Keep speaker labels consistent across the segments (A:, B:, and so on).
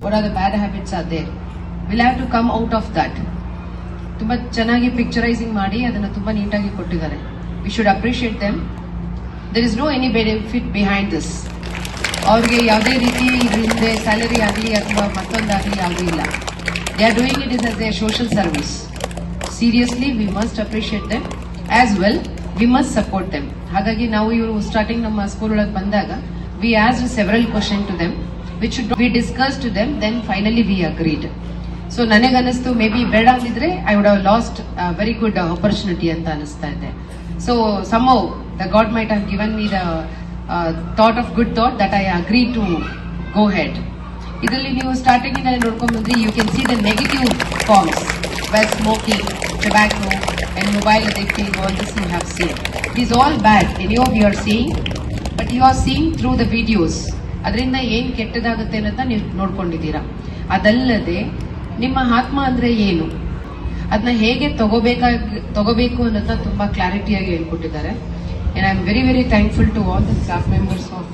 A: what are the bad habits are there. We'll have to come out of that. ತುಂಬ ಚೆನ್ನಾಗಿ ಪಿಕ್ಚರೈಸಿಂಗ್ ಮಾಡಿ ಅದನ್ನು ತುಂಬ ನೀಟಾಗಿ ಕೊಟ್ಟಿದ್ದಾರೆ. We should appreciate them there is no any benefit behind this ಅವ್ರಿಗೆ ಯಾವುದೇ ರೀತಿ ಹಿಂದೆ ಸ್ಯಾಲರಿ ಆಗಲಿ ಅಥವಾ ಮತ್ತೊಂದಾಗಲಿ ಯಾವುದೂ ಇಲ್ಲ. They are doing it is as a social service seriously we must appreciate them as well we must support them ಹಾಗಾಗಿ ನಾವು ಇವರು ಸ್ಟಾರ್ಟಿಂಗ್ ನಮ್ಮ ಸ್ಕೂಲ್ ಒಳಗೆ ಬಂದಾಗ we ask several question to them which should be discuss to them then finally we agreed so ನನಗನ್ನಿಸ್ತು maybe ಬೇಡ ಅಂದಿದ್ರೆ I would have lost very good opportunity ಅಂತ ಅನಿಸ್ತಾ ಇದೆ. So some the god might have given me the thought of good thought that I agree to go head ಇದರಲ್ಲಿ ನೀವು starting ಇಂದ ನೋಡ್ಕೊಂಡ್ ಬಂದ್ರೆ you can see the negative forms well smoking tobacco and mobile addicting all this you have seen it is all bad any of you are seeing but you are seeing through the videos ಅದರಿಂದ ಏನ್ ಕೆಟ್ಟದಾಗುತ್ತೆ ಅನ್ನೋದನ್ನ ನೀವು ನೋಡ್ಕೊಂಡಿದ್ದೀರಾ. ಅದಲ್ಲದೆ, ನಿಮ್ಮ ಆತ್ಮ ಅಂದ್ರೆ ಏನು? ಅದನ್ನ ಹೇಗೆ ತಗೋಬೇಕಾಗಿ, ತಗೋಬೇಕು ಅನ್ನೋದನ್ನ ತುಂಬಾ ಕ್ಲಾರಿಟಿಯಾಗಿ ಹೇಳ್ಕೊಟ್ಟಿದ್ದಾರೆ. I am very very thankful to all the staff members of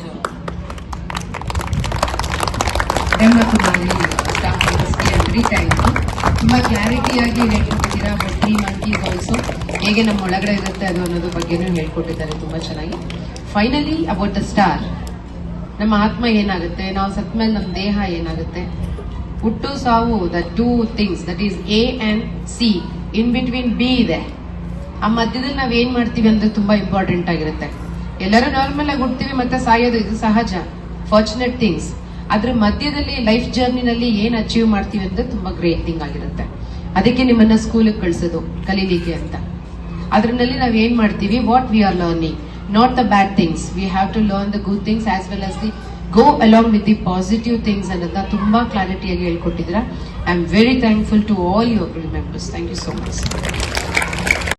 A: staff ಮೆಂಬರ್ಸ್ಗೆ very thankful ತುಂಬಾ ಕ್ಲಾರಿಟಿಯಾಗಿ ಹೇಳ್ಕೊಟ್ಟಿದ್ದೀರಾ ಬಟ್ ಈ ಮಂಕೀಸ್ ಆಲ್ಸೋ ಹೇಗೆ ನಮ್ಮ ಒಳಗಡೆ ಇರುತ್ತೆ ಅದು ಅನ್ನೋದ್ರ ಬಗ್ಗೆನೂ ಹೇಳ್ಕೊಟ್ಟಿದ್ದಾರೆ ತುಂಬಾ ಚೆನ್ನಾಗಿ. ಫೈನಲಿ ಅಬೌಟ್ ದ ಸ್ಟಾರ್ ನಮ್ಮ ಆತ್ಮ ಏನಾಗುತ್ತೆ? ನಾವು ಸತ್ ಮೇಲೆ ನಮ್ಮ ದೇಹ ಏನಾಗುತ್ತೆ? ಹುಟ್ಟು, ಸಾವು the two things that is A and C in between B ಇದೆ. ಆ ಮಧ್ಯದಲ್ಲಿ ನಾವ್ ಏನ್ ಮಾಡ್ತೀವಿ ಅಂದ್ರೆ ತುಂಬಾ ಇಂಪಾರ್ಟೆಂಟ್ ಆಗಿರುತ್ತೆ. ಎಲ್ಲರೂ ನಾರ್ಮಲ್ ಆಗಿ ಹುಡ್ತೀವಿ ಮತ್ತೆ ಸಾಯೋದು ಇದು ಸಹಜ. ಫಾರ್ಚುನೇಟ್ ಥಿಂಗ್ಸ್ ಅದ್ರ ಮಧ್ಯದಲ್ಲಿ ಲೈಫ್ ಜರ್ನಿನಲ್ಲಿ ಏನ್ ಅಚೀವ್ ಮಾಡ್ತೀವಿ ಅಂದ್ರೆ ತುಂಬಾ ಗ್ರೇಟ್ ಥಿಂಗ್ ಆಗಿರುತ್ತೆ. ಅದಕ್ಕೆ ನಿಮ್ಮನ್ನ ಸ್ಕೂಲಿಗೆ ಕಳಿಸೋದು, ಕಲೀಲಿಕ್ಕೆ ಅಂತ. ಅದರಲ್ಲಿ ನಾವ್ ಏನ್ ಮಾಡ್ತೀವಿ? What we are learning not the bad things we have to learn the good things as well as the go along with the positive things ಅನ್ನೋದನ್ನ ತುಂಬ ಕ್ಲಾರಿಟಿಯಾಗಿ ಹೇಳ್ಕೊಟ್ಟಿದ್ದೀರಾ. I am very thankful to all your members thank you so much